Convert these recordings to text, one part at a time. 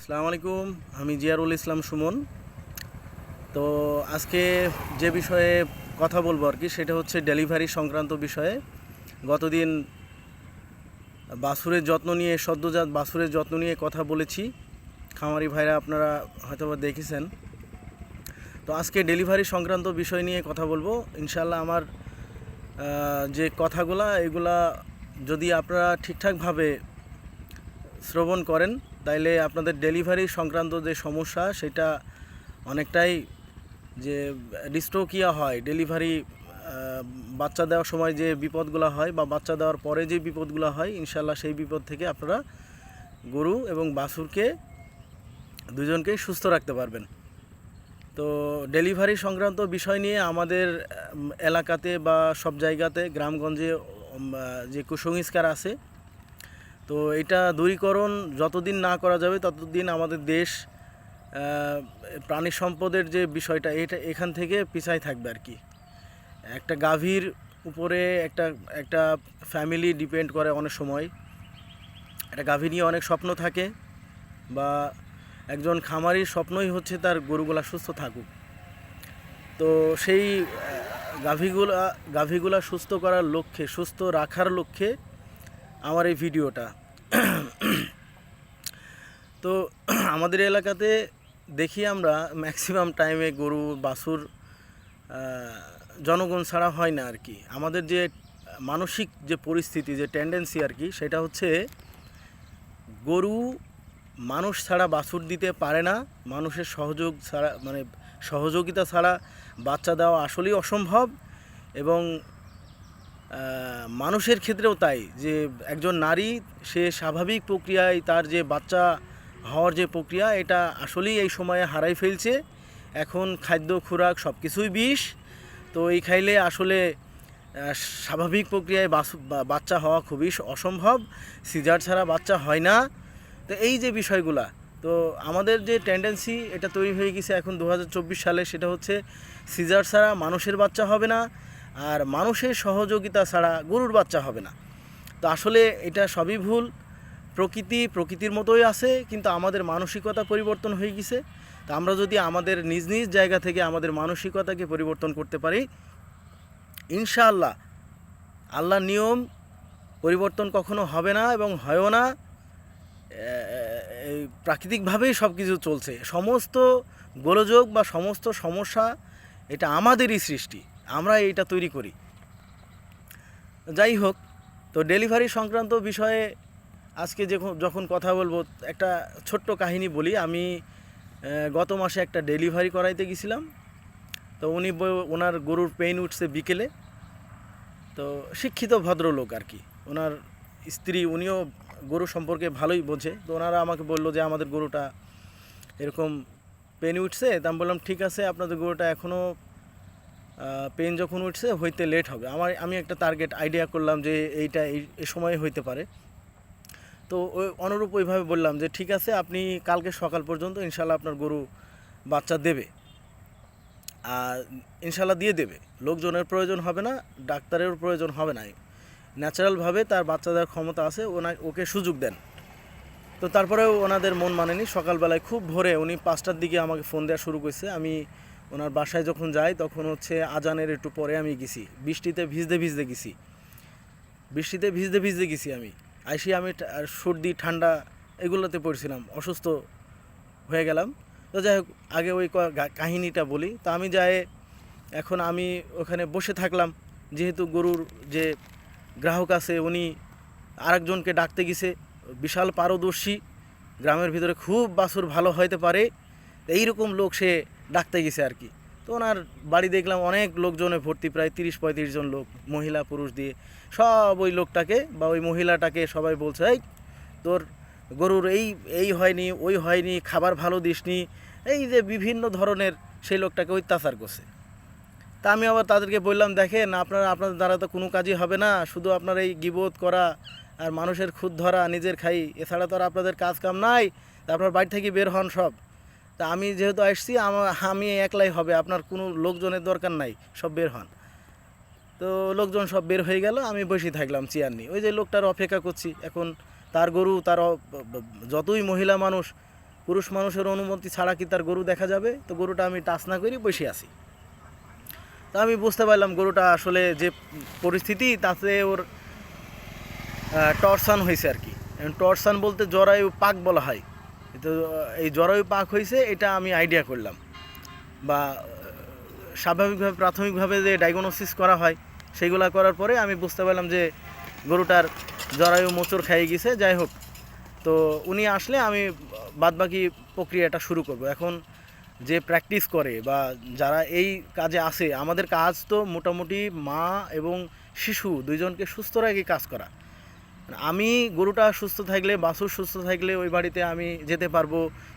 আসসালামু আলাইকুম, আমি জিয়ারুল ইসলাম সুমন। তো আজকে যে বিষয়ে কথা বলব আর কি, সেটা হচ্ছে ডেলিভারি সংক্রান্ত বিষয়ে। গতদিন বাছুরের যত্ন নিয়ে, সদ্যজাত বাছুরের যত্ন নিয়ে কথা বলেছি। খামারি ভাইরা আপনারা হয়তো দেখেছেন। তো আজকে ডেলিভারি সংক্রান্ত বিষয় নিয়ে কথা বলব। ইনশাল্লাহ আমার যে কথাগুলা, এগুলা যদি আপনারা ঠিকঠাকভাবে শ্রবণ করেন তাইলে আপনাদের ডেলিভারি সংক্রান্ত যে সমস্যা, সেটা অনেকটাই যে ডিস্ট্রোকিয়া হয়। ডেলিভারি বাচ্চা দেওয়ার সময় যে বিপদগুলো হয় বা বাচ্চা দেওয়ার পরে যে বিপদগুলো হয় ইনশাল্লাহ সেই বিপদ থেকে আপনারা গরু এবং বাছুরকে দুজনকেই সুস্থ রাখতে পারবেন। তো ডেলিভারি সংক্রান্ত বিষয় নিয়ে আমাদের এলাকাতে বা সব জায়গাতে, গ্রামগঞ্জে যে কুসংস্কার আছে তো এটা দূরীকরণ যতদিন না করা যাবে, ততদিন আমাদের দেশ প্রাণী সম্পদের যে বিষয়টা, এটা এখান থেকে পিছাই থাকবে আর কি। একটা গাভীর উপরে একটা একটা ফ্যামিলি ডিপেন্ড করে অনেক সময়। একটা গাভী নিয়ে অনেক স্বপ্ন থাকে বা একজন খামারির স্বপ্নই হচ্ছে তার গরুগুলা সুস্থ থাকুক। তো সেই গাভীগুলা গাভীগুলা সুস্থ করার লক্ষ্যে, সুস্থ রাখার লক্ষ্যে আমার এই ভিডিওটা। তো আমাদের এলাকাতে দেখি আমরা ম্যাক্সিমাম টাইমে গরু, বাছুর জনগণ ছাড়া হয় না আর কি আমাদের যে মানসিক যে পরিস্থিতি, যে টেন্ডেন্সি আর কি সেটা হচ্ছে গরু মানুষ ছাড়া বাছুর দিতে পারে না। মানুষের সহযোগ ছাড়া মানে সহযোগিতা ছাড়া বাচ্চা দেওয়া আসলেই অসম্ভব এবং মানুষের ক্ষেত্রেও তাই যে একজন নারী, সে স্বাভাবিক প্রক্রিয়ায় তার যে বাচ্চা হওয়ার যে প্রক্রিয়া, এটা আসলেই এই সময়ে হারাই ফেলছে। এখন খাদ্য, খোরাক সব কিছুই বিষ। তো এই খাইলে আসলে স্বাভাবিক প্রক্রিয়ায় বাচ্চা হওয়া খুবই অসম্ভব। সিজার ছাড়া বাচ্চা হয় না। তো এই যে বিষয়গুলা, তো আমাদের যে টেন্ডেন্সি এটা তৈরি হয়ে গেছে এখন দু হাজার চব্বিশ সালে, সেটা হচ্ছে সিজার ছাড়া মানুষের বাচ্চা হবে না। আর মানুষের সহযোগিতা ছাড়া গরুর বাচ্চা হবে না। তো আসলে এটা সবই ভুল। প্রকৃতি প্রকৃতির মতোই আছে, কিন্তু আমাদের মানসিকতা পরিবর্তন হয়ে গেছে। তা আমরা যদি আমাদের নিজ নিজ জায়গা থেকে আমাদের মানসিকতাকে পরিবর্তন করতে পারি, ইনশাআল্লাহ আল্লাহর নিয়ম পরিবর্তন কখনো হবে না এবং হয়ও না। প্রাকৃতিকভাবেই সব কিছু চলছে। সমস্ত গোলযোগ বা সমস্ত সমস্যা, এটা আমাদেরই সৃষ্টি। আমরা এইটা তৈরি করি। যাই হোক তো ডেলিভারি সংক্রান্ত বিষয়ে আজকে যখন যখন কথা বলব, একটা ছোট্ট কাহিনী বলি। আমি গত মাসে একটা ডেলিভারি করাইতে গেছিলাম। তো উনি ওনার গরুর পেইন উঠছে বিকেলে। তো শিক্ষিত ভদ্রলোক আর কি। ওনার স্ত্রী, উনিও গরু সম্পর্কে ভালোই বোঝে। তো ওনারা আমাকে বলল যে, আমাদের গরুটা এরকম পেন উঠছে। তা আমি বললাম, ঠিক আছে, আপনাদের গরুটা এখনও পেন যখন উঠছে, হইতে লেট হবে। আমার, আমি একটা টার্গেট আইডিয়া করলাম যে এইটা এই সময়ে হইতে পারে। তো ওই অনুরূপ ওইভাবে বললাম যে, ঠিক আছে, আপনি কালকে সকাল পর্যন্ত ইনশাল্লাহ আপনার গরু বাচ্চা দেবে। আর ইনশাল্লাহ দিয়ে দেবে। লোকজনের প্রয়োজন হবে না ডাক্তারের প্রয়োজন হবে না। ন্যাচারালভাবে তার বাচ্চা দেওয়ার ক্ষমতা আছে ওনা ওকে সুযোগ দেন। তো তারপরেও ওনাদের মন মানেনি। সকালবেলায় খুব ভোরে উনি পাঁচটার দিকে আমাকে ফোন দেওয়া শুরু করছে। আমি ওনার বাসায় যখন যাই, তখন হচ্ছে আজানের একটু পরে আমি গেছি। বৃষ্টিতে ভিজতে ভিজতে গেছি। বৃষ্টিতে ভিজতে ভিজতে গেছি আমি। আইসি আমি সর্দি, ঠান্ডা এগুলোতে পড়ছিলাম। অসুস্থ হয়ে গেলাম। তো যাই হোক, আগে ওই কাহিনীটা বলি। তো আমি যাই, এখন আমি ওখানে বসে থাকলাম। যেহেতু গরুর যে গ্রাহক আছে, উনি আরেকজনকে ডাকতে গেছে। বিশাল পারদর্শী। গ্রামের ভিতরে খুব বাছুর ভালো হইতে পারে। এইরকম লোক সে ডাকতে গেছে আর কি। তো ওনার বাড়ি দেখলাম অনেক লোকজনে ভর্তি, প্রায় তিরিশ পঁয়ত্রিশ জন লোক, মহিলা পুরুষ দিয়ে। সব ওই লোকটাকে বা ওই মহিলাটাকে সবাই বলছে, এই, তোর গরুর এই এই হয়নি, ওই হয়নি, খাবার ভালো দিসনি। এই যে বিভিন্ন ধরনের সেই লোকটাকে অত্যাচার করছে। তা আমি আবার তাদেরকে বললাম, দেখেন, আপনারা, আপনাদের দ্বারা তো কোনো কাজই হবে না, শুধু আপনার এই গিবোধ করা আর মানুষের খুদ ধরা, নিজের খাই। এছাড়া তো আর আপনাদের কাজ কাম নাই আপনার বাড়ি থেকে বের হন সব। তা আমি যেহেতু আসছি, আমি একলাই হবে, আপনার কোনো লোকজনের দরকার নাই, সব বের হন। তো লোকজন সব বের হয়ে গেল, আমি বসে থাকলাম চেয়ার নিয়ে। ওই যে লোকটার অপেক্ষা করছি, এখন তার গরু, তার যতই মহিলা মানুষ, পুরুষ মানুষের অনুমতি ছাড়া কি তার গরু দেখা যাবে? তো গরুটা আমি টাচ না করি, বসে আছি। তো আমি বুঝতে পারলাম গরুটা আসলে যে পরিস্থিতি, তাতে ওর টর্সান হয়েছে আর কি। টর্সান বলতে জরায়ু পাক বলা হয়। তো, এই জরায়ু পাক হয়েছে এটা আমি আইডিয়া করলাম। বা, স্বাভাবিকভাবে, প্রাথমিকভাবে যে ডায়াগনোসিস করা হয় সেইগুলা করার পরে আমি বুঝতে পারলাম যে গরুটার জরায়ু মোচড় খেয়ে গেছে, যাই হোক। তো, উনি আসলে আমি বাদবাকি প্রক্রিয়াটা শুরু করব। এখন যে প্র্যাকটিস করে বা যারা এই কাজে আসে আমাদের কাজ তো মোটামুটি মা এবং শিশু দুইজনকে সুস্থ রেখে কাজ করা। আমি গরুটা সুস্থ থাকলে, বাছুর সুস্থ থাকলে ওই বাড়িতে আমি যেতে পারব,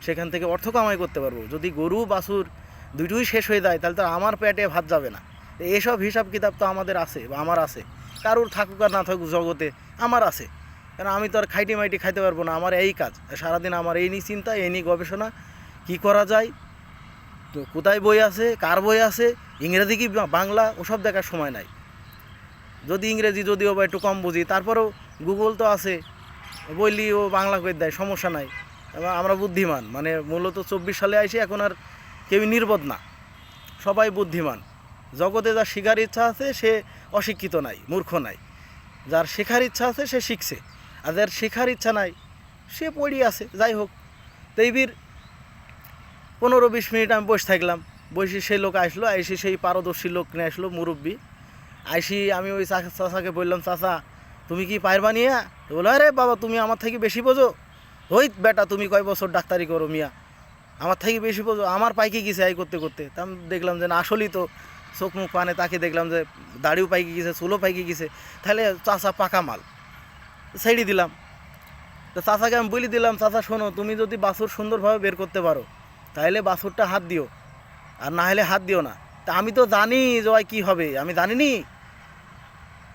সেখান থেকে অর্থ কামাই করতে পারব। যদি গরু, বাছুর দুটোই শেষ হয়ে যায়, তাহলে তো আমার পেটে ভাত যাবে না। এসব হিসাব কিতাব তো আমাদের আছে, বা আমার আছে। কারুর থাকুক আর না থাকুক জগতে আমার আছে। কারণ আমি তো আর খাইটি মাইটি খাইতে পারব না, আমার এই কাজ। সারাদিন আমার এই নিয়ে চিন্তা, এই নিয়ে গবেষণা, কি করা যায়? তো কোথায় বই আছে, কার বই আছে? ইংরেজি কি বাংলা, ওসব দেখার সময় নাই। যদি ইংরেজি, যদিও বা একটু কম বুঝি, তারপরেও গুগল তো আছে। বললি ও বাংলা করে দেয়, সমস্যা নাই। আমরা বুদ্ধিমান মানে মূলত চব্বিশ সালে আইসি এখন আর কেউ নির্বোধ না। সবাই বুদ্ধিমান। জগতে যার শিকার ইচ্ছা আছে, সে অশিক্ষিত নাই, মূর্খ নাই। যার শেখার ইচ্ছা আছে, সে শিখছে। আর যার শেখার ইচ্ছা নাই, সে পড়ি আছে, যাই হোক। এইবির পনেরো বিশ মিনিট আমি বসে থাকলাম। বসে সেই লোক আসলো, আইসি সেই পারদর্শী লোক নিয়ে আসলো, মুরব্বী। আইসি আমি ওই চা- চাচাকে বললাম, চাচা তুমি কি পারবা নিয়া? তো বলো, আরে বাবা, তুমি আমার থেকে বেশি বোঝো? ওই বেটা, তুমি কয় বছর ডাক্তারি করো মিয়া? আমার থেকে বেশি বোঝো? আমার পাইকে গেছে এই করতে করতে? তা দেখলাম যে না, আসলেই তো চোখ মুখ পানে তাকে দেখলাম যে দাড়িও পাইকে গেছে চুলো পাইকে গেছে। তাহলে চাচা পাকা মাল। ছেড়ে দিলাম। তো চাচাকে আমি বলে দিলাম, চাচা, শোনো, তুমি যদি বাছুর সুন্দরভাবে বের করতে পারো, তাহলে বাছুরটা হাত দিও। আর না হলে হাত দিও না। তা আমি তো জানি জয় কি হবে। আমি জানিনি?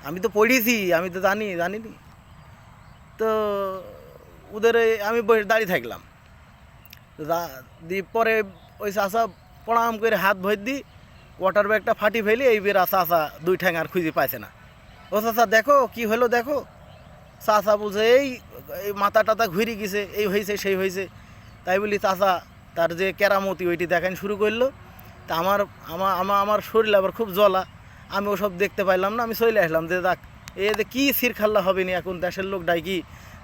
আমি তো পড়িয়েছি আমি তো জানি, জানিনি। তো ওদের আমি দাঁড়িয়ে থাকলাম। পরে ওই চাষা প্রণাম করে হাত ভর দি ওয়াটার ব্যাগটা ফাটি ফেলি, এই বেরা চাষা দুই ঠ্যাং আর খুঁজে পাইছে না। ও চাষা, দেখো, কি হলো দেখো? চাষা বলছে, এই মাথা টাথা ঘুরে গেছে, এই হয়েছে, সেই হয়েছে। তাই বলি, চাষা, তার যে কেরামতি ওইটি দেখান শুরু করল। তা আমার আমার আমার শরীর আবার খুব জ্বলা। আমি ওসব দেখতে পাইলাম না, আমি চলে আসলাম যে দেখ এ যে কী সিরখাল্লা হবে নি এখন, দেশের লোক ডাইকি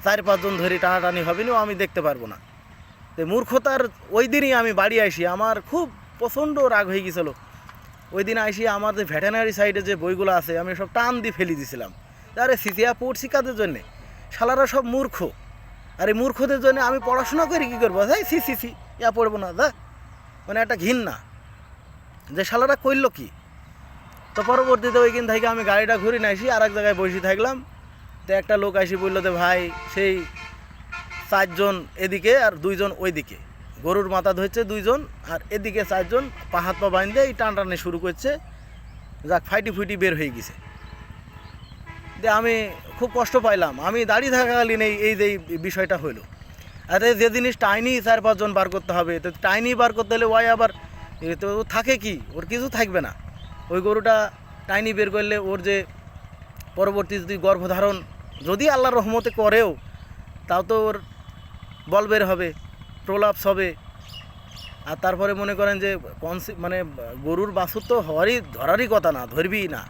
চার পাঁচজন ধরে টানাটানি হবে নি আমি দেখতে পারব না। তো মূর্খতার ওই দিনই আমি বাড়ি আসি আমার খুব প্রচণ্ড রাগ হয়ে গেছিল ওই দিন আসি আমার যে ভেটেনারি সাইডে যে বইগুলো আছে, আমি সব টান দিয়ে ফেলে দিয়েছিলাম আরে সিসিয়া পড়ছি কাদের জন্যে, শালারা সব মূর্খ। আর এই মূর্খদের জন্য আমি পড়াশোনা করি কী করব? হ্যাঁ সি সি সি, ইয়া পড়ব না দা মানে একটা ঘিন্না যে শালারা করল কি? তো পরবর্তীতে ওইখান থেকে আমি গাড়িটা ঘুরে আসি আর এক জায়গায় বসে থাকলাম। তো একটা লোক আসি বলল যে, ভাই, সেই চারজন এদিকে আর দুইজন ওইদিকে। গরুর মাথা ধরছে দুইজন আর এদিকে চারজন পা হাত পা বাঁধতে এই টান টানে শুরু করছে। যাক, ফাইটি ফুইটি বের হয়ে গেছে। যে আমি খুব কষ্ট পাইলাম। আমি দাঁড়িয়ে থাকাকালীন এই এই যে বিষয়টা হইল। আর যে জিনিস টাইনি চার পাঁচজন বার করতে হবে, তো টাইনি বার করতে হলে ওয়াই আবার তো থাকে কি? ওর কিছু থাকবে না। ওই গরুটা টাইনি বের করলে ওর যে পরবর্তী যদি গর্ভধারণ যদি আল্লাহর রহমতে করেও, তাও তো ওর বল বের হবে প্রলাপস হবে। আর তারপরে মনে করেন যে কনসি মানে গরুর বাছুর তো হওয়ারই, ধরারই কথা না ধরবি না।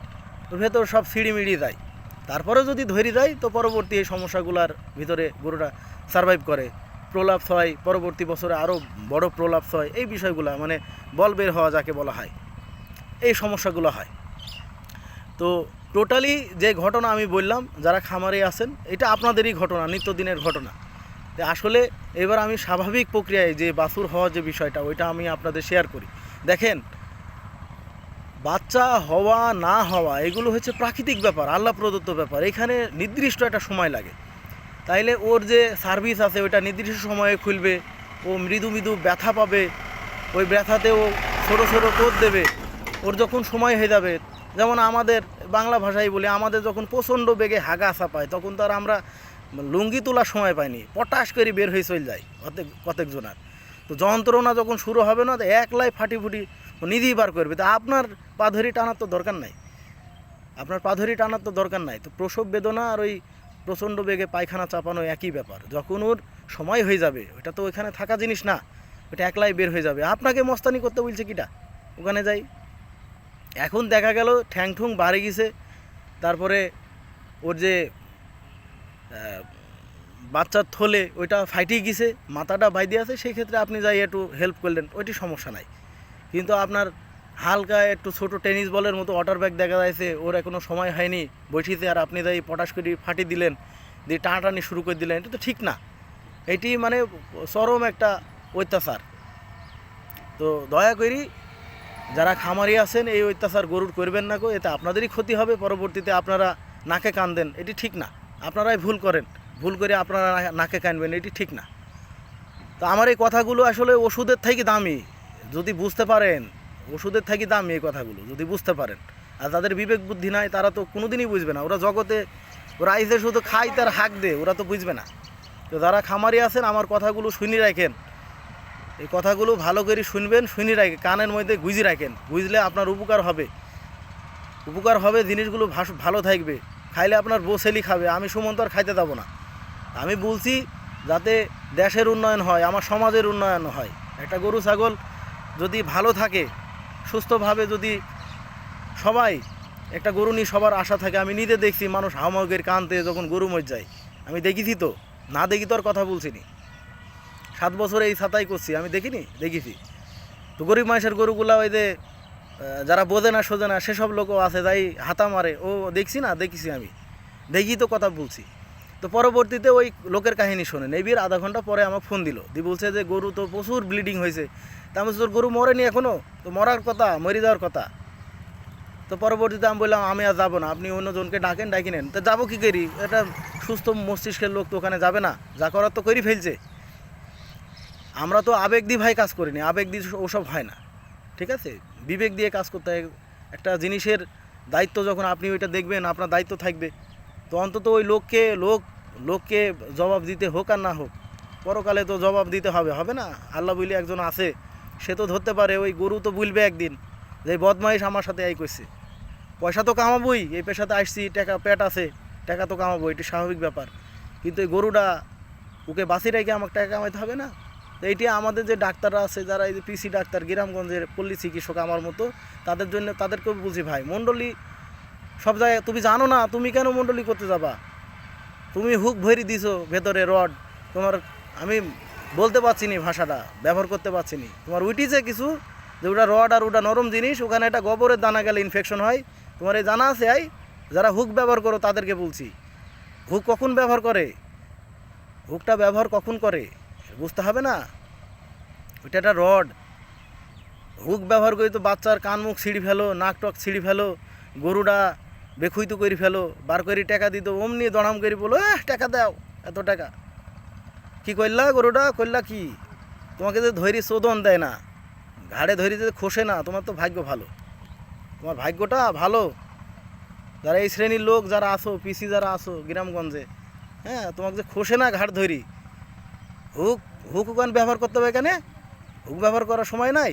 ওর ভেতর সব সিঁড়ি মিড়ি যায় তারপরে যদি ধরি যায়, তো পরবর্তী এই সমস্যাগুলোর ভিতরে গরুটা সারভাইভ করে। প্রলাপস হয়, পরবর্তী বছরে আরও বড় প্রলাপস হয়, এই বিষয়গুলো মানে বল বের হওয়া যাকে বলা হয়। এই সমস্যাগুলো হয়। তো টোটালি যে ঘটনা আমি বললাম, যারা খামারে আছেন, এটা আপনাদেরই ঘটনা, নিত্যদিনের ঘটনা। আসলে এবার আমি স্বাভাবিক প্রক্রিয়ায় যে বাছুর হওয়ার যে বিষয়টা, ওইটা আমি আপনাদের শেয়ার করি। দেখেন, বাচ্চা হওয়া, না হওয়া, এগুলো হচ্ছে প্রাকৃতিক ব্যাপার, আল্লাহ প্রদত্ত ব্যাপার। এখানে নির্দিষ্ট একটা সময় লাগে। তাইলে ওর যে সার্ভিস আছে, ওইটা নির্দিষ্ট সময়ে খুলবে, ও মৃদু মৃদু ব্যথা পাবে, ওই ব্যথাতে ও ছোটো ছোটো কোদ দেবে। ওর যখন সময় হয়ে যাবে, যেমন আমাদের বাংলা ভাষায় বলি, আমাদের যখন প্রচণ্ড বেগে হাগা আসা পায়, তখন তো আর আমরা লুঙ্গি তোলার সময় পাইনি, পটাশ করে বের হয়ে চলে যায় কতক কতক জনার। তো যন্ত্রণা যখন শুরু হবে না, তো একলাই ফাটি ফুটি নিধি বার করবে। তা আপনার পা ধরি টানার তো দরকার নাই। আপনার পা ধরি টানার তো দরকার নাই। তো প্রসব বেদনা আর ওই প্রচণ্ড বেগে পায়খানা চাপানো একই ব্যাপার। যখন ওর সময় হয়ে যাবে ওটা তো ওইখানে থাকা জিনিস না ওটা একলাই বের হয়ে যাবে। আপনাকে মস্তানি করতে বলছে কিটা? ওখানে যাই। এখন দেখা গেল ঠ্যাং ঠুং বাড়ে গেছে। তারপরে ওর যে বাচ্চার থলে ওইটা ফাইটে গেছে, মাথাটা বাইদে আছে সেই ক্ষেত্রে আপনি যাই একটু হেল্প করলেন, ওইটি সমস্যা নাই। কিন্তু আপনার হালকা একটু ছোট টেনিস বলের মতো ওয়াটার ব্যাগ দেখা যাচ্ছে ওর এখনও সময় হয়নি বৈঠিতে আর আপনি যাই পটাশ করে ফাটি দিলেন, দিয়ে টানাটানি শুরু করে দিলেন, এটা তো ঠিক না। এটি মানে চরম একটা অত্যাচার। তো দয়া করি যারা খামারি আছেন, এই অত্যাচার গরুর করবেন না গো, এতে আপনাদেরই ক্ষতি হবে, পরবর্তীতে আপনারা নাকে কান দেন, এটি ঠিক না। আপনারাই ভুল করেন, ভুল করে আপনারা নাকে কানবেন এটি ঠিক না। তো আমার এই কথাগুলো আসলে ওষুধের থেকে দামি, যদি বুঝতে পারেন, ওষুধের থেকে দামি এই কথাগুলো, যদি বুঝতে পারেন। আর তাদের বিবেক বুদ্ধি নাই, তারা তো কোনোদিনই বুঝবে না। ওরা জগতে, ওরা আইসে শুধু খাই তার হাক দে ওরা তো বুঝবে না। তো যারা খামারি আছেন, আমার কথাগুলো শুনি রাখেন। এই কথাগুলো ভালো করে শুনবেন, শুনি রাখেন কানের মধ্যে গুজি রাখেন। বুঝলে আপনার উপকার হবে। উপকার হবে, জিনিসগুলো ভালো থাকবে। খাইলে আপনার বসেলি খাবে। আমি সুমন্ত আর খাইতে দেবো না। আমি বলছি, যাতে দেশের উন্নয়ন হয়, আমার সমাজের উন্নয়ন হয়। একটা গরু, ছাগল যদি ভালো থাকে, সুস্থভাবে যদি সবাই একটা গরু নিয়ে সবার আশা থাকে, আমি নিজে দেখছি মানুষ হামাগের কানতে যখন গরু মর যায়। আমি দেখেছি তো, না দেখি তো আর কথা বলছি নি। সাত বছরে এই ছাতাই করছি, আমি দেখিনি, দেখেছি। তো গরিব মানুষের গরুগুলা ওই যে যারা বোঝে না, সোজে না, সেসব লোকও আছে, যাই হাতা মারে, ও দেখছি না, দেখেছি আমি। দেখি তো কথা বলছি। তো পরবর্তীতে ওই লোকের কাহিনী শোনেন। এই বিয়ের আধা ঘণ্টা পরে আমাকে ফোন দিল। দি বলছে যে, গরু তো প্রচুর ব্লিডিং হয়েছে। তা আমি তোর গরু মরেনি এখনও? তো মরার কথা, মরে যাওয়ার কথা। তো পরবর্তীতে আমি বললাম, আমি আর যাব না, আপনি অন্যজনকে ডাকেন ডাকি নেন। তো যাব কী করি? এটা সুস্থ মস্তিষ্কের লোক তো ওখানে যাবে না। যা করার তো করি ফেলছে। আমরা তো আবেগ দিয়ে ভাই কাজ করিনি, আবেগ দিয়ে ওসব হয় না, ঠিক আছে? বিবেক দিয়ে কাজ করতে হয়। একটা জিনিসের দায়িত্ব যখন আপনি ওইটা দেখবেন, আপনার দায়িত্ব থাকবে। তো অন্তত ওই লোককে, লোক, লোককে জবাব দিতে হোক আর না হোক, পরকালে তো জবাব দিতে হবে হবে না? আল্লাহ বলি একজন আছে, সে তো ধরতে পারে, ওই গরু তো বলবে একদিন, যে বদমাইশ আমার সাথে এই করছে। পয়সা তো কামাবোই, এই পেশাতে আসছি, টাকা, পেট আছে, টাকা তো কামাবো, এটি স্বাভাবিক ব্যাপার। কিন্তু এই গরুটা, ওকে বাঁচি রেখে আমাকে টাকা কামাইতে হবে না? তো এইটি আমাদের যে ডাক্তাররা আছে, যারা এই যে পিসি ডাক্তার, গ্রামগঞ্জের পল্লী চিকিৎসক আমার মতো, তাদের জন্য তাদেরকেও বলছি, ভাই, মণ্ডলী সব জায়গায়, তুমি জানো না, তুমি কেন মণ্ডলী করতে যাবা? তুমি হুক ভরি দিছো ভেতরে রড, তোমার আমি বলতে পারছি নি ভাষাটা, ব্যবহার করতে পারছি নি। তোমার উইটিছে কিছু, যে ওটা রড আর ওটা নরম জিনিস, ওখানে একটা গোবরের দানা গেলে ইনফেকশন হয়। তোমার এই জানা আছে আই? যারা হুক ব্যবহার করো, তাদেরকে বলছি, হুক কখন ব্যবহার করে? হুকটা ব্যবহার কখন করে? বুঝতে হবে না? ওইটা একটা রড। হুক ব্যবহার করে তো বাচ্চার কান মুখ ছিঁড়ি ফেলো নাক টক ছিঁড়ি ফেলো গরুটা বেখুইতো করে ফেলো বার করে টাকা দিত অমনি দড়াম করে বলো "আহ, টাকা দাও এত টাকা। কি করলা গরুটা? করলা কি তোমাকে যে ধৈর্য শোধন দেয় না ঘাড়ে ধৈর্য যে খসে না তোমার তো ভাগ্য ভালো। তোমার ভাগ্যটা ভালো। যারা এই শ্রেণির লোক যারা আসো পিসি যারা আসো গ্রামগঞ্জে হ্যাঁ তোমাকে যে খসে না ঘাড় ধরি হুক হুক ওখান ব্যবহার করতে হবে এখানে? হুক ব্যবহার করার সময় নাই।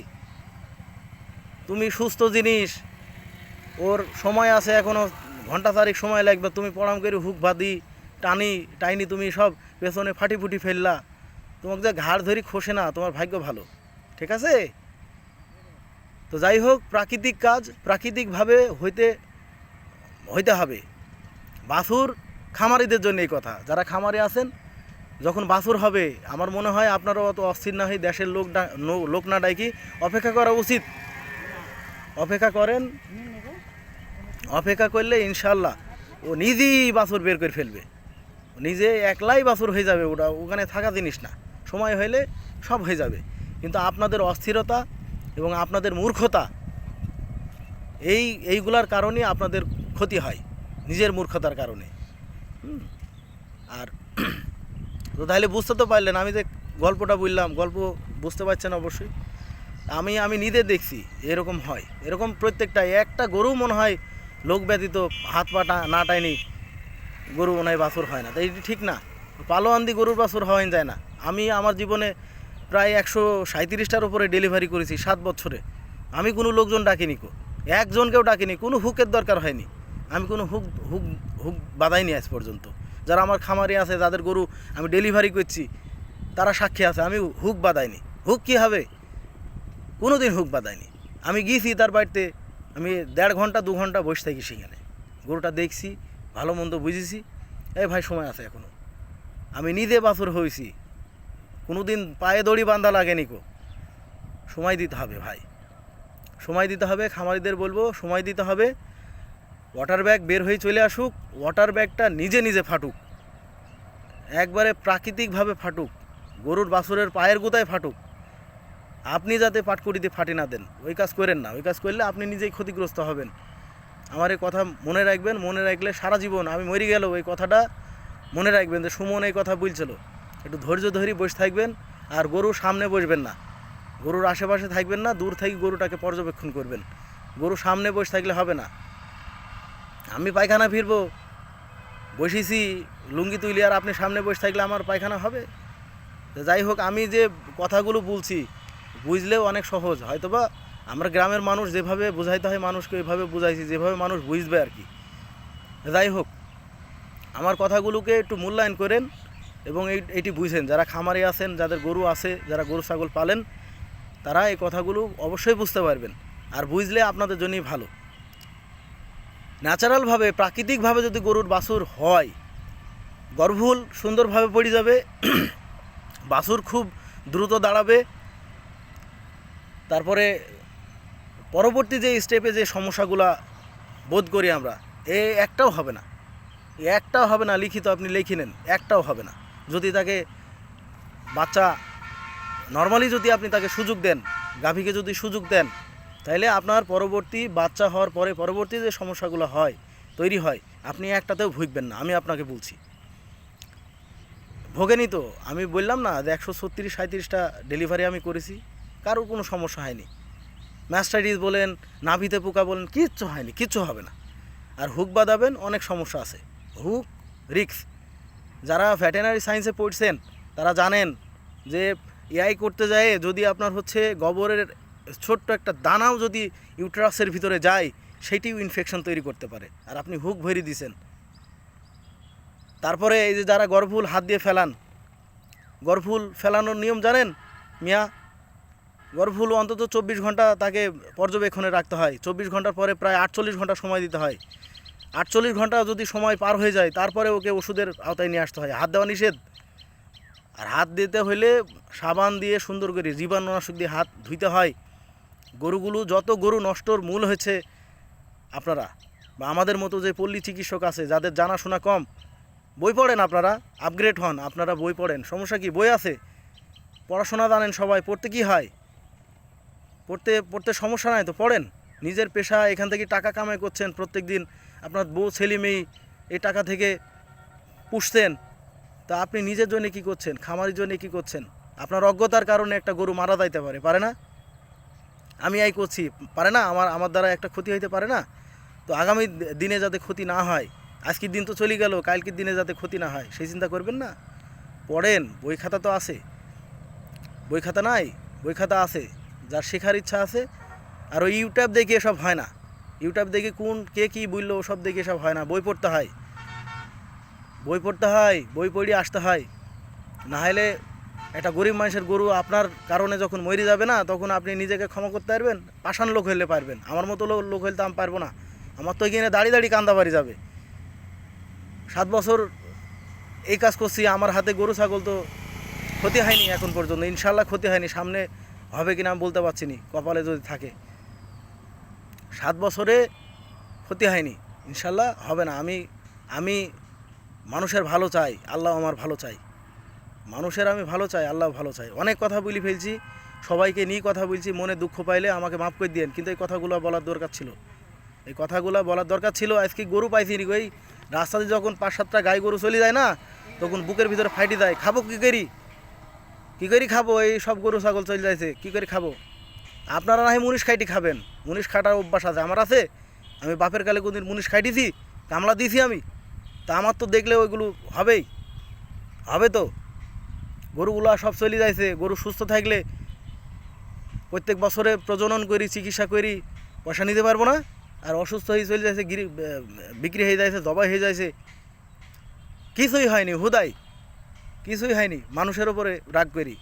তুমি সুস্থ জিনিস, ওর সময় আছে এখনও ঘণ্টা তারিখ সময় লাগবে, তুমি পড়াম করে হুক বাদি, টানি, টাইনি তুমি সব পেছনে ফাটি ফুটি ফেললা। তোমাকে যে ঘাড় ধরি খসে না, তোমার ভাগ্য ভালো। ঠিক আছে? তো যাই হোক, প্রাকৃতিক কাজ প্রাকৃতিকভাবে হইতে হইতে হবে। বাছুর খামারিদের জন্য এই কথা। যারা খামারে আছেন যখন বাছুর হবে, আমার মনে হয় আপনারও অত অস্থির না হয়ে দেশের লোক লোক না ডাকি অপেক্ষা করা উচিত। অপেক্ষা করেন, অপেক্ষা করলে ইনশাল্লাহ ও নিজেই বাছুর বের করে ফেলবে। নিজে একলাই বাছুর হয়ে যাবে ওটা, ওখানে থাকা জিনিস না। সময় হইলে সব হয়ে যাবে। কিন্তু আপনাদের অস্থিরতা এবং আপনাদের মূর্খতা, এই, এইগুলার কারণে আপনাদের ক্ষতি হয়, নিজের মূর্খতার কারণে। আর তো তাহলে বুঝতে তো পারলেন, আমি যে গল্পটা বললাম, গল্প বুঝতে পারছেন অবশ্যই। আমি আমি নিজে দেখছি, এরকম হয়। এরকম প্রত্যেকটা একটা গরু মনে হয় লোক ব্যতীত হাত পা টা- না টাইনি, গরু মনে হয় বাছুর হয় না। তাই এটি ঠিক না। পালোয়ান দিয়ে গরুর বাছুর হওয়াই যায় না। আমি আমার জীবনে প্রায় একশো সাঁত্রিশটার উপরে ডেলিভারি করেছি সাত বছরে। আমি কোনো লোকজন ডাকিনি কো। একজনকেও ডাকিনি, কোনো হুকের দরকার হয়নি। আমি কোনো হুক হুক হুক বাধাইনি আজ পর্যন্ত। যারা আমার খামারে আছে, যাদের গরু আমি ডেলিভারি করছি, তারা সাক্ষী আছে। আমি হুক বাদাইনি হুক কী হবে? কোনো দিন হুক বাদাইনি আমি গিয়েছি তার বাড়িতে, আমি দেড় ঘণ্টা, দু ঘণ্টা বসে থাকি সেখানে। গরুটা দেখছি, ভালো মন্দ বুঝেছি। এই ভাই সময় আছে এখনও আমি নিজে বাছুর হয়েছি। কোনো দিন পায়ে দড়ি বান্ধা লাগেনি কো সময় দিতে হবে ভাই। সময় দিতে হবে, খামারিদের বলব, সময় দিতে হবে। ওয়াটার ব্যাগ বের হয়ে চলে আসুক, ওয়াটার ব্যাগটা নিজে নিজে ফাটুক। একবারে প্রাকৃতিকভাবে ফাটুক, গরুর বাছুরের পায়ের গোতায় ফাটুক। আপনি যাতে পাটকুড়িতে ফাটি না দেন, ওই কাজ করেন না, ওই কাজ করলে আপনি নিজেই ক্ষতিগ্রস্ত হবেন। আমার এই কথা মনে রাখবেন, মনে রাখলে সারা জীবন আমি মরে গেল ওই কথাটা মনে রাখবেন যে সুমন এই কথা বলছিল। একটু ধৈর্য ধরে বসে থাকবেন আর গরুর সামনে বসবেন না। গরুর আশেপাশে থাকবেন না, দূর থেকে গরুটাকে পর্যবেক্ষণ করবেন। গরু সামনে বসে থাকলে হবে না। আমি পায়খানা ফিরবো। বসেছি, লুঙ্গি তুলি আর আপনি সামনে বসে থাকলে আমার পায়খানা হবে। যাই হোক, আমি যে কথাগুলো বলছি, বুঝলেও অনেক সহজ। হয়তোবা আমরা গ্রামের মানুষ, যেভাবে বোঝাইতে হয় মানুষকে ওইভাবে বুঝাইছি, যেভাবে মানুষ বুঝবে আর কি। যাই হোক, আমার কথাগুলোকে একটু মূল্যায়ন করেন এবং এই, এটি বুঝেন। যারা খামারে আছেন, যাদের গরু আছে, যারা গরু, ছাগল পালেন, তারা এই কথাগুলো অবশ্যই বুঝতে পারবেন। আর বুঝলে আপনাদের জন্যই ভালো। ন্যাচারালভাবে, প্রাকৃতিকভাবে যদি গরুর বাছুর হয় গর্ভুল সুন্দরভাবে পড়ে যাবে, বাছুর খুব দ্রুত দাঁড়াবে। তারপরে পরবর্তী যে স্টেপে যে সমস্যাগুলা বোধ করি আমরা, এ একটাও হবে না। একটাও হবে না, লিখিত আপনি লিখে নেন, একটাও হবে না। যদি তাকে বাচ্চা নর্মালি যদি আপনি তাকে সুযোগ দেন, গাভীকে যদি সুযোগ দেন তাহলে আপনার পরবর্তী বাচ্চা হওয়ার পরে পরবর্তী যে সমস্যাগুলো হয়, তৈরি হয়, আপনি একটাতেও ভুগবেন না, আমি আপনাকে বলছি। ভোগেনি তো, আমি বললাম না যে একশো ছত্রিশ সাঁত্রিশটা ডেলিভারি আমি করেছি, কারোর কোনো সমস্যা হয়নি। ম্যাস্টাইটিস বলেন, নাভিতে পোকা বলেন, কিচ্ছু হয়নি, কিচ্ছু হবে না। আর হুক বাঁধাবেন, অনেক সমস্যা আছে। হুক রিক্স যারা ভেটেনারি সায়েন্সে পড়ছেন, তারা জানেন যে এআই করতে যায় যদি আপনার হচ্ছে গোবরের ছোট্ট একটা দানাও যদি ইউট্রাসের ভিতরে যায়, সেটিও ইনফেকশন তৈরি করতে পারে। আর আপনি হুক ভরি দিছেন। তারপরে এই যে যারা গর্ভুল হাত দিয়ে ফেলান গর্ভুল ফেলানোর নিয়ম জানেন? মিয়া গর্ভুল অন্তত চব্বিশ ঘণ্টা তাকে পর্যবেক্ষণে রাখতে হয়। চব্বিশ ঘণ্টার পরে প্রায় আটচল্লিশ ঘণ্টা সময় দিতে হয়। আটচল্লিশ ঘণ্টা যদি সময় পার হয়ে যায়, তারপরে ওকে ওষুধের আওতায় নিয়ে আসতে হয়। হাত দেওয়া নিষেধ। আর হাত দিতে হইলে সাবান দিয়ে সুন্দর করে জীবাণুনাশক দিয়ে হাত ধুইতে হয়। গরুগুলো, যত গরু নষ্টর মূল হয়েছে, আপনারা, বা আমাদের মতো যে পল্লী চিকিৎসক আছে, যাদের জানাশোনা কম, বই পড়েন আপনারা আপগ্রেড হন, আপনারা বই পড়েন। সমস্যা কি? বই আছে। পড়াশোনা জানেন সবাই, পড়তে কি হয়? পড়তে পড়তে সমস্যা নাই তো, পড়েন। নিজের পেশা, এখান থেকে টাকা কামাই করছেন প্রত্যেক দিন আপনার বউ, ছেলে, মেয়ে, এই টাকা থেকে পুষতেন তা আপনি নিজের জন্য কি করছেন? খামারের জন্য কি করছেন? আপনার অজ্ঞতার কারণে একটা গরু মারা যাইতে পারে পারে না? আমি এই করছি। পারে না? আমার আমার দ্বারা একটা ক্ষতি হইতে পারে না? তো আগামী দিনে যাতে ক্ষতি না হয়, আজকের দিন তো চলে গেল, কালকের দিনে যাতে ক্ষতি না হয়, সেই চিন্তা করবেন না? পড়েন, বই খাতা তো আছে। বই খাতা নাই, বই খাতা আছে। যার শেখার ইচ্ছা আছে, আর ওই ইউটিউব দেখে এসব হয় না। ইউটিউব দেখে কোন, কে কী বলল, ওসব দেখে এসব হয় না। বই পড়তে হয়। বই পড়তে হয়, বই পড়িয়ে আসতে হয়। না হলে একটা গরিব মানুষের গরু আপনার কারণে যখন মরে যাবে না, তখন আপনি নিজেকে ক্ষমা করতে পারবেন, পাষাণ লোক হইলে পারবেন। আমার মতো লোক হইলে তো আমি পারব না। আমার তো এখানে দাঁড়িয়ে দাঁড়িয়ে কান্দা বাড়ি যাবে। সাত বছর এই কাজ করছি, আমার হাতে গরু, ছাগল তো ক্ষতি হয়নি এখন পর্যন্ত। ইনশাল্লাহ ক্ষতি হয়নি, সামনে হবে কিনা আমি বলতে পারছি না, কপালে যদি থাকে। সাত বছরে ক্ষতি হয়নি ইনশাল্লাহ হবে না। আমি আমি মানুষের ভালো চাই, আল্লাহ আমার ভালো চাই। মানুষের আমি ভালো চাই, আল্লাহ ভালো চাই। অনেক কথা বলি ফেলছি, সবাইকে নিয়ে কথা বলছি, মনে দুঃখ পাইলে আমাকে মাফ করে দিয়েন, কিন্তু এই কথাগুলো বলার দরকার ছিল। এই কথাগুলো বলার দরকার ছিল, আজকে গরু পাইছি নি ওই রাস্তাতে যখন পাঁচ সাতটা গাই গরু চলে যায় না, তখন বুকের ভিতরে ফাইটি দেয়, খাব কী করি? কী করি খাব? এই সব গরু ছাগল চলে যাইছে, কী করে খাব? আপনারা না হয় মুনিশ খাইটি খাবেন, মুনিশ খাটার অভ্যাস আছে, আমার আছে। আমি বাপের কালে কোনদিন মুনিশ খাইটিছি, কামলা দিয়েছি আমি। তা আমার তো দেখলে ওইগুলো হবেই, হবে তো। গরুগুলো সব চলে যাইছে, গরু সুস্থ থাকলে প্রত্যেক বছরে প্রজনন করি, চিকিৎসা করি, পয়সা নিতে পারব না। আর অসুস্থ হয়ে চলে যাচ্ছে গিরি বিক্রি হয়ে যাচ্ছে জবাই হয়ে যাচ্ছে কিছুই হয়নি, হুদাই। কিছুই হয়নি, মানুষের ওপরে রাগ করি।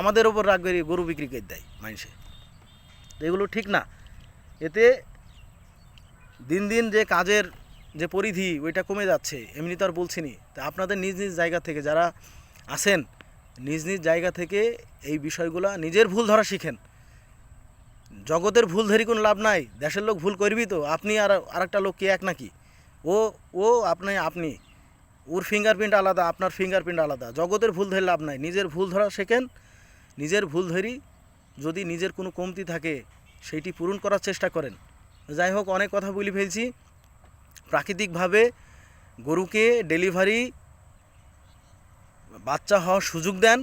আমাদের ওপর রাগ করি, গরু বিক্রি করে দেয় মানুষে। এগুলো ঠিক না। এতে দিন দিন যে কাজের যে পরিধি, ওইটা কমে যাচ্ছে, এমনি তো আর বলছিনি তা আপনাদের নিজ নিজ জায়গা থেকে যারা আছেন নিজ নিজ জায়গা থেকে এই বিষয়গুলো নিজের ভুল ধরা শিখেন। জগতের ভুল ধরি কোনো লাভ নাই, দেশের লোক ভুল করবি তো, আপনি আর আরেকটা লোক কি এক নাকি? ও ও, আপনি আপনি। ওর ফিঙ্গারপ্রিন্ট আলাদা, আপনার ফিঙ্গারপ্রিন্ট আলাদা। জগতের ভুল ধরে লাভ নাই, নিজের ভুল ধরা শেখেন। নিজের ভুল ধরি যদি নিজের কোনো কমতি থাকে সেইটি পূরণ করার চেষ্টা করেন। যাই হোক, অনেক কথা বলি ফেলছি। প্রাকৃতিকভাবে গরুকে ডেলিভারি বাচ্চা হওয়ার সুযোগ দেন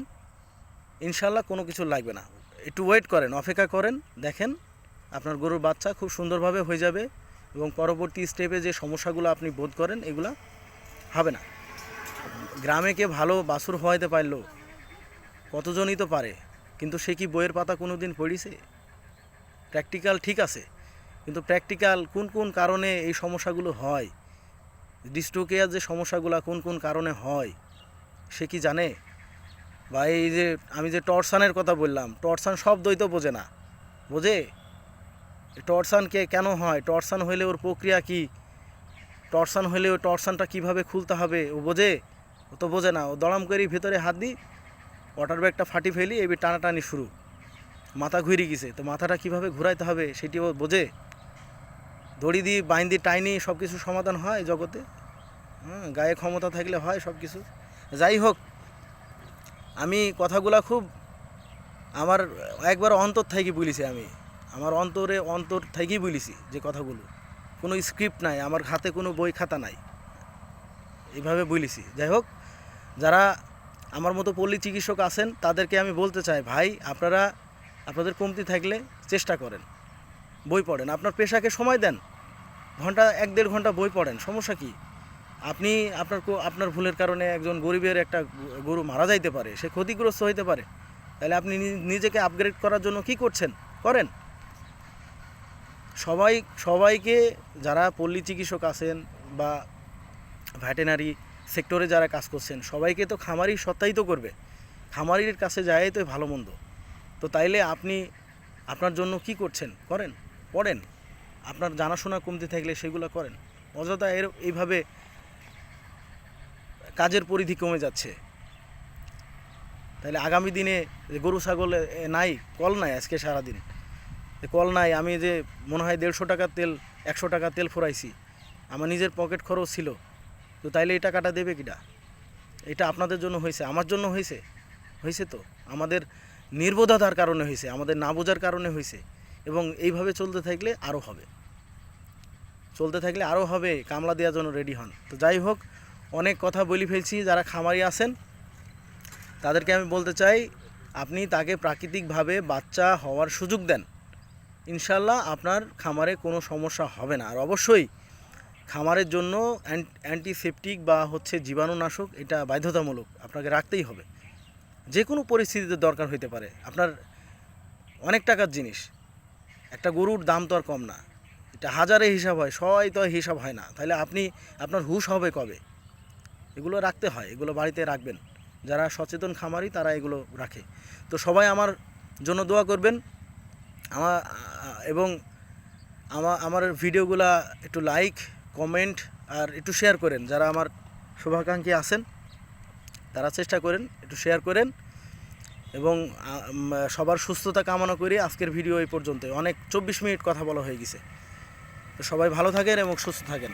ইনশাল্লাহ কোনো কিছু লাগবে না। একটু ওয়েট করেন, অপেক্ষা করেন, দেখেন আপনার গরুর বাচ্চা খুব সুন্দরভাবে হয়ে যাবে এবং পরবর্তী স্টেপে যে সমস্যাগুলো আপনি বোধ করেন, এগুলো হবে না। গ্রামে কে ভালো বাছুর হওয়াইতে পারল, কতজনই তো পারে, কিন্তু সে কি বইয়ের পাতা কোনো দিন পড়িছে? প্র্যাকটিক্যাল ঠিক আছে, কিন্তু প্র্যাকটিক্যাল কোন কোন কারণে এই সমস্যাগুলো হয়? ডিস্টোকেয়ার যে সমস্যাগুলো কোন কোন কারণে হয়? সে কি জানে? বা এই যে আমি যে টর্সানের কথা বললাম, টর্সান সব দ্বৈত বোঝে না। বোঝে? টর্সানকে কেন হয়? টর্সান হইলে ওর প্রক্রিয়া কি? টর্সান হইলে ওই টর্সানটা কীভাবে খুলতে হবে? ও বোঝে? ও তো বোঝে না। ও দড়াম করি ভিতরে হাত দিই, ওয়াটার ব্যাগটা ফাটি ফেলি এবার টানাটানি শুরু। মাথা ঘুরে গেছে। তো মাথাটা কীভাবে ঘুরাইতে হবে সেটি ও বোঝে? দড়ি দিয়ে, বাইন দিয়ে টাইনি সব কিছু সমাধান হয় জগতে? গায়ে ক্ষমতা থাকলে হয় সব কিছু যাই হোক আমি কথাগুলা খুব আমার একবার অন্তর থেকে বলিছি আমি। আমার অন্তরে অন্তর থেকেই বলিছি যে কথাগুলো। কোনো স্ক্রিপ্ট নাই, আমার হাতে কোনো বই খাতা নাই। এইভাবে বলিছি। যাই হোক যারা আমার মতো পল্লী চিকিৎসক আছেন, তাদেরকে আমি বলতে চাই, ভাই, আপনারা, আপনাদের কমতি থাকলে চেষ্টা করেন। বই পড়েন। আপনার পেশাকে সময় দেন। ঘণ্টা, এক দেড় ঘণ্টা বই পড়েন। সমস্যা কি? আপনি আপনার আপনার ভুলের কারণে একজন গরিবের একটা গরু মারা যাইতে পারে, সে ক্ষতিগ্রস্ত হইতে পারে। তাহলে আপনি নিজেকে আপগ্রেড করার জন্য কি করছেন? করেন। সবাই, সবাইকে যারা পল্লী চিকিৎসক আছেন বা ভেটেনারি সেক্টরে যারা কাজ করছেন, সবাইকে তো খামারি সত্যায়িত করবে। খামারির কাছে যায় তো ভালো মন্দ। তো তাইলে আপনি আপনার জন্য কি করছেন? করেন। পড়েন। আপনার জানাশোনা কমতে থাকলে সেগুলো করেন। অযথা এর এইভাবে কাজের পরিধি কমে যাচ্ছে। তাহলে আগামী দিনে গরু, ছাগল নাই, কল নাই আজকে সারাদিন। কল নাই, আমি যে মনে হয় দেড়শো টাকার তেল, একশো টাকা তেল ফুরাইছি, আমার নিজের পকেট খরচ ছিল, তো তাইলে এই টাকাটা দেবে কিটা এটা আপনাদের জন্য হয়েছে, আমার জন্য হয়েছে? হয়েছে তো। আমাদের নির্বোধতার কারণে হয়েছে, আমাদের না বোঝার কারণে হয়েছে, এবং এইভাবে চলতে থাকলে আরও হবে। চলতে থাকলে আরও হবে, কামলা দেওয়ার জন্য রেডি হন। তো যাই হোক অনেক কথা বলি ফেলছি, যারা খামারি আছেন, তাদেরকে আমি বলতে চাই, আপনি তাকে প্রাকৃতিকভাবে বাচ্চা হওয়ার সুযোগ দেন। ইনশাল্লাহ আপনার খামারে কোনো সমস্যা হবে না। আর অবশ্যই খামারের জন্য অ্যান্টিসেপটিক বা হচ্ছে জীবাণুনাশক এটা বাধ্যতামূলক আপনাকে রাখতেই হবে। যে কোনো পরিস্থিতিতে দরকার হইতে পারে। আপনার অনেক টাকার জিনিস। একটা গরুর দাম তো আর কম না। এটা হাজারে হিসাব হয় সবাই তো হিসাব হয় না। তাহলে আপনি, আপনার হুশ হবে কবে? এগুলো রাখতে হয়, এগুলো বাড়িতে রাখবেন। যারা সচেতন খামারি, তারা এগুলো রাখে। তো সবাই আমার জন্য দোয়া করবেন। আমার এবং আমার আমার ভিডিওগুলা একটু লাইক কমেন্ট আর একটু শেয়ার করেন। যারা আমার শুভাকাঙ্ক্ষী আছেন, তারা চেষ্টা করেন একটু শেয়ার করেন। এবং সবার সুস্থতা কামনা করি। আজকের ভিডিও এই পর্যন্ত অনেক চব্বিশ মিনিট কথা বলা হয়ে গেছে। তো সবাই ভালো থাকেন এবং সুস্থ থাকেন।